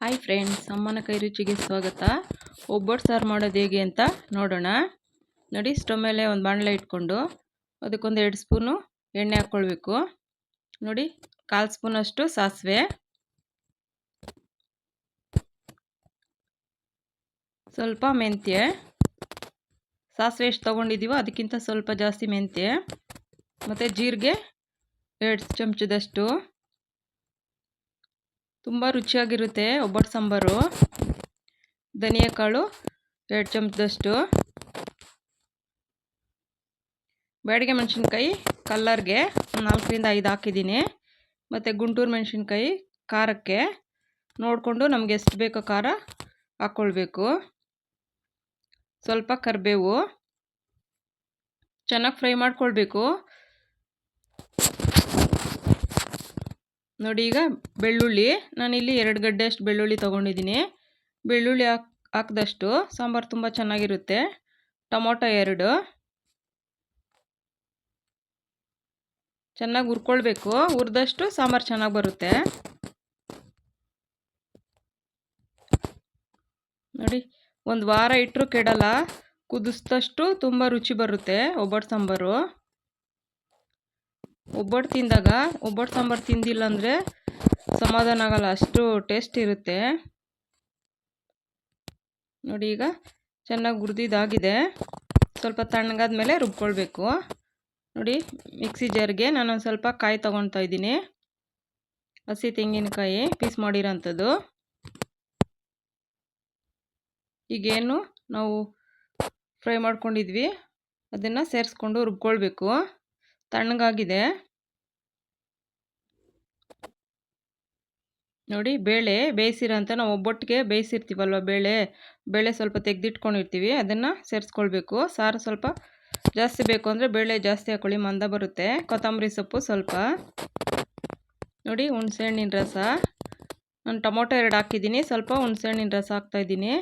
Hi friends ಅಮ್ಮನ ಕೈ ರುಚಿಗೆ ಸ್ವಾಗತ. ಒಬ್ಬಟ್ಟು ಸಾರು ಮಾಡೋದು ಹೇಗೆ ಅಂತ ನೋಡೋಣ. ನೋಡಿ, ಸ್ಟವ್ ಮೇಲೆ ಒಂದು ಬಾಣಲೆ ಇಟ್ಕೊಂಡು ಅದಕ್ಕೊಂದು ಎರಡು ಸ್ಪೂನು ಎಣ್ಣೆ ಹಾಕ್ಕೊಳ್ಬೇಕು ನೋಡಿ, ಕಾಲು ಸ್ಪೂನಷ್ಟು ಸಾಸಿವೆ. ಸ್ವಲ್ಪ ಮೆಂತ್ಯ. ಸಾಸಿವೆ ಎಷ್ಟು ತೊಗೊಂಡಿದ್ದೀವೋ ಅದಕ್ಕಿಂತ ಸ್ವಲ್ಪ ಜಾಸ್ತಿ ಮೆಂತ್ಯೆ. ಮತ್ತು ಜೀರಿಗೆ ಎರಡು ಚಮಚದಷ್ಟು. ತುಂಬ ರುಚಿಯಾಗಿರುತ್ತೆ ಒಬ್ಬಟ್ಟು ಸಾಂಬಾರು. ಧನಿಯಾ ಕಾಳು, ಎರಡು ಚಮಚದಷ್ಟು. ಬ್ಯಾಡಿಗೆ ಮೆಣಸಿನ್ಕಾಯಿ ಕಲ್ಲರ್ಗೆ ನಾಲ್ಕರಿಂದ ಐದು ಹಾಕಿದ್ದೀನಿ. ಮತ್ತು ಗುಂಟೂರು ಮೆಣಸಿನ್ಕಾಯಿ ಖಾರಕ್ಕೆ ನೋಡಿಕೊಂಡು ನಮಗೆ ಎಷ್ಟು ಬೇಕೋ ಖಾರ ಹಾಕ್ಕೊಳ್ಬೇಕು ಸ್ವಲ್ಪ ಕರಿಬೇವು. ಚೆನ್ನಾಗಿ ಫ್ರೈ ಮಾಡ್ಕೊಳ್ಬೇಕು. ನೋಡಿ ಈಗ ಬೆಳ್ಳುಳ್ಳಿ, ನಾನಿಲ್ಲಿ ಎರಡು ಗಡ್ಡೆ ಅಷ್ಟು ಬೆಳ್ಳುಳ್ಳಿ ತೊಗೊಂಡಿದ್ದೀನಿ. ಬೆಳ್ಳುಳ್ಳಿ ಹಾಕ್, ಹಾಕಿದಷ್ಟು ಸಾಂಬಾರು ತುಂಬ ಚೆನ್ನಾಗಿರುತ್ತೆ. ಟೊಮೊಟೊ ಎರಡು. ಚೆನ್ನಾಗಿ ಹುರ್ಕೊಳ್ಬೇಕು. ಹುರಿದಷ್ಟು ಸಾಂಬಾರು ಚೆನ್ನಾಗಿ ಬರುತ್ತೆ. ನೋಡಿ, ಒಂದು ವಾರ ಇಟ್ಟರೂ ಕೆಡಲ್ಲ. ಕುದಿಸಿದಷ್ಟು ತುಂಬ ರುಚಿ ಬರುತ್ತೆ ಒಬ್ಬಟ್ಟು ಸಾಂಬಾರು. ಒಬ್ಬಟ್ಟು ತಿಂದಾಗ, ಒಬ್ಬಟ್ಟು ಸಾಂಬಾರು ತಿಂದಿಲ್ಲ ಅಂದರೆ ಸಮಾಧಾನ ಆಗಲ್ಲ. ಅಷ್ಟು ಟೇಸ್ಟ್ ಇರುತ್ತೆ. ನೋಡಿ ಈಗ, ಚೆನ್ನಾಗಿ ಹುರಿದಿದ್ದಾಗಿದೆ. ಸ್ವಲ್ಪ ತಣ್ಣಗಾದ ಮೇಲೆ ರುಬ್ಕೊಳ್ಬೇಕು. ನೋಡಿ, ಮಿಕ್ಸಿ ಜಾರ್ಗೆ ನಾನೊಂದು ಸ್ವಲ್ಪ ಕಾಯಿ ತೊಗೊಳ್ತಾ ಇದ್ದೀನಿ. ಹಸಿ ತೆಂಗಿನಕಾಯಿ ಪೀಸ್ ಮಾಡಿರೋಂಥದ್ದು. ಈಗೇನು ನಾವು ಫ್ರೈ ಮಾಡ್ಕೊಂಡಿದ್ವಿ. ಅದನ್ನು ಸೇರಿಸ್ಕೊಂಡು ರುಬ್ಕೊಳ್ಬೇಕು. ತಣ್ಣಗಾಗಿದೆ. ನೋಡಿ ಬೇಳೆ ಬೇಯಿಸಿರೋಂಥ ನಾವು ಒಬ್ಬೊಟ್ಟಿಗೆ ಬೇಯಿಸಿರ್ತೀವಲ್ವ ಬೇಳೆ? ಬೇಳೆ ಸ್ವಲ್ಪ ತೆಗೆದಿಟ್ಕೊಂಡಿರ್ತೀವಿ, ಅದನ್ನು ಸೇರಿಸ್ಕೊಳ್ಬೇಕು. ಸಾರು ಸ್ವಲ್ಪ ಜಾಸ್ತಿ ಬೇಕು ಅಂದರೆ ಬೇಳೆ ಜಾಸ್ತಿ ಹಾಕೊಳ್ಳಿ, ಮಂದ ಬರುತ್ತೆ. ಕೊತ್ತಂಬರಿ ಸೊಪ್ಪು ಸ್ವಲ್ಪ. ನೋಡಿ ಹುಣಸೆಹಣ್ಣಿನ ರಸ. ನಾನು ಟೊಮೊಟೊ ಎರಡು ಹಾಕಿದ್ದೀನಿ, ಸ್ವಲ್ಪ ಹುಣಸೆಹಣ್ಣಿನ ರಸ ಹಾಕ್ತಾಯಿದ್ದೀನಿ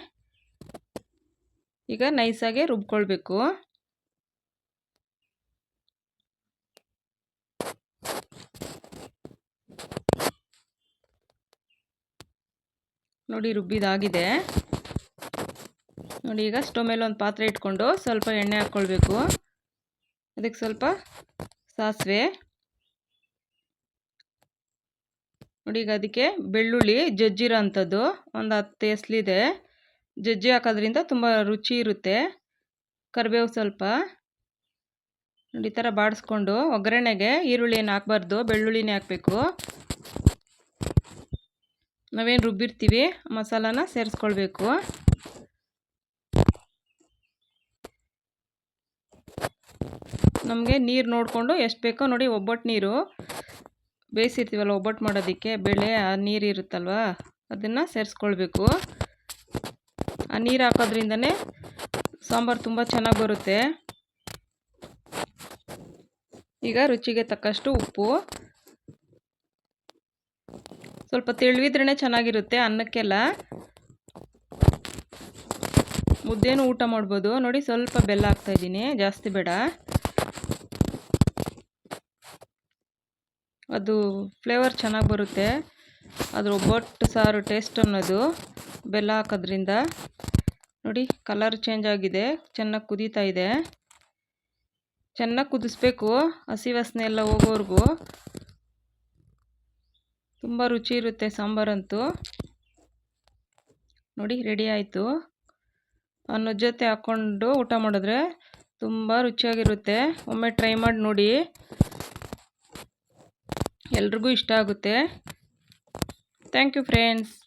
ಈಗ ನೈಸಾಗೆ ರುಬ್ಕೊಳ್ಬೇಕು. ನೋಡಿ ರುಬ್ಬಿದಾಗಿದೆ. ನೋಡಿ ಈಗ ಸ್ಟವ್ ಮೇಲೆ ಒಂದು ಪಾತ್ರೆ ಇಟ್ಕೊಂಡು ಸ್ವಲ್ಪ ಎಣ್ಣೆ ಹಾಕ್ಕೊಳ್ಬೇಕು ಅದಕ್ಕೆ ಸ್ವಲ್ಪ ಸಾಸಿವೆ. ನೋಡಿ ಈಗ ಅದಕ್ಕೆ ಬೆಳ್ಳುಳ್ಳಿ ಜಜ್ಜಿರೋ ಅಂಥದ್ದು ಒಂದು ಹತ್ತು ಎಸ್ಲಿದೆ. ಜಜ್ಜಿ ಹಾಕೋದ್ರಿಂದ ತುಂಬ ರುಚಿ ಇರುತ್ತೆ. ಕರಿಬೇವು ಸ್ವಲ್ಪ. ನೋಡಿ ಈ ಥರ ಬಾಡಿಸ್ಕೊಂಡು ಒಗ್ಗರಣೆಗೆ ಈರುಳ್ಳಿ ಏನು ಹಾಕ್ಬಾರ್ದು. ಬೆಳ್ಳುಳ್ಳಿನೇ ಹಾಕಬೇಕು. ನಾವೇನು ರುಬ್ಬಿರ್ತೀವಿ, ಮಸಾಲಾನ ಸೇರಿಸ್ಕೊಳ್ಬೇಕು. ನಮಗೆ ನೀರು ನೋಡಿಕೊಂಡು ಎಷ್ಟು ಬೇಕೋ ನೋಡಿ ಒಬ್ಬಟ್ಟು ನೀರು ಬೇಯಿಸಿರ್ತೀವಲ್ಲ ಒಬ್ಬಟ್ಟು ಮಾಡೋದಕ್ಕೆ, ಬೆಳೆ, ಆ ನೀರು ಇರುತ್ತಲ್ವ, ಅದನ್ನು ಸೇರಿಸ್ಕೊಳ್ಬೇಕು. ಆ ನೀರು ಹಾಕೋದ್ರಿಂದನೇ ಸಾಂಬಾರು ತುಂಬ ಚೆನ್ನಾಗಿ ಬರುತ್ತೆ. ಈಗ ರುಚಿಗೆ ತಕ್ಕಷ್ಟು ಉಪ್ಪು. ಸ್ವಲ್ಪ ತಿಳಿವಿದ್ರೇ ಚೆನ್ನಾಗಿರುತ್ತೆ ಅನ್ನಕ್ಕೆಲ್ಲ. ಮುದ್ದೇನು ಊಟ ಮಾಡ್ಬೋದು. ನೋಡಿ ಸ್ವಲ್ಪ ಬೆಲ್ಲ ಹಾಕ್ತಾಯಿದ್ದೀನಿ ಜಾಸ್ತಿ ಬೇಡ. ಅದು ಫ್ಲೇವರ್ ಚೆನ್ನಾಗಿ ಬರುತ್ತೆ. ಅದ್ರ ಒಬ್ಬಟ್ಟು ಸಾರು ಟೇಸ್ಟ್ ಅನ್ನೋದು ಬೆಲ್ಲ ಹಾಕೋದ್ರಿಂದ. ನೋಡಿ ಕಲರ್ ಚೇಂಜ್ ಆಗಿದೆ. ಚೆನ್ನಾಗಿ ಕುದೀತಾ ಇದೆ. ಚೆನ್ನಾಗಿ ಕುದಿಸ್ಬೇಕು. ಹಸಿ ವಾಸನೆ ಎಲ್ಲ ಹೋಗೋವರೆಗೂ. ತುಂಬ ರುಚಿ ಇರುತ್ತೆ ಸಾಂಬಾರಂತೂ. ನೋಡಿ ರೆಡಿ ಆಯಿತು. ಅನ್ನದ ಜೊತೆ ಹಾಕ್ಕೊಂಡು ಊಟ ಮಾಡಿದ್ರೆ ತುಂಬ ರುಚಿಯಾಗಿರುತ್ತೆ. ಒಮ್ಮೆ ಟ್ರೈ ಮಾಡಿ ನೋಡಿ. ಎಲ್ರಿಗೂ ಇಷ್ಟ ಆಗುತ್ತೆ. Thank you friends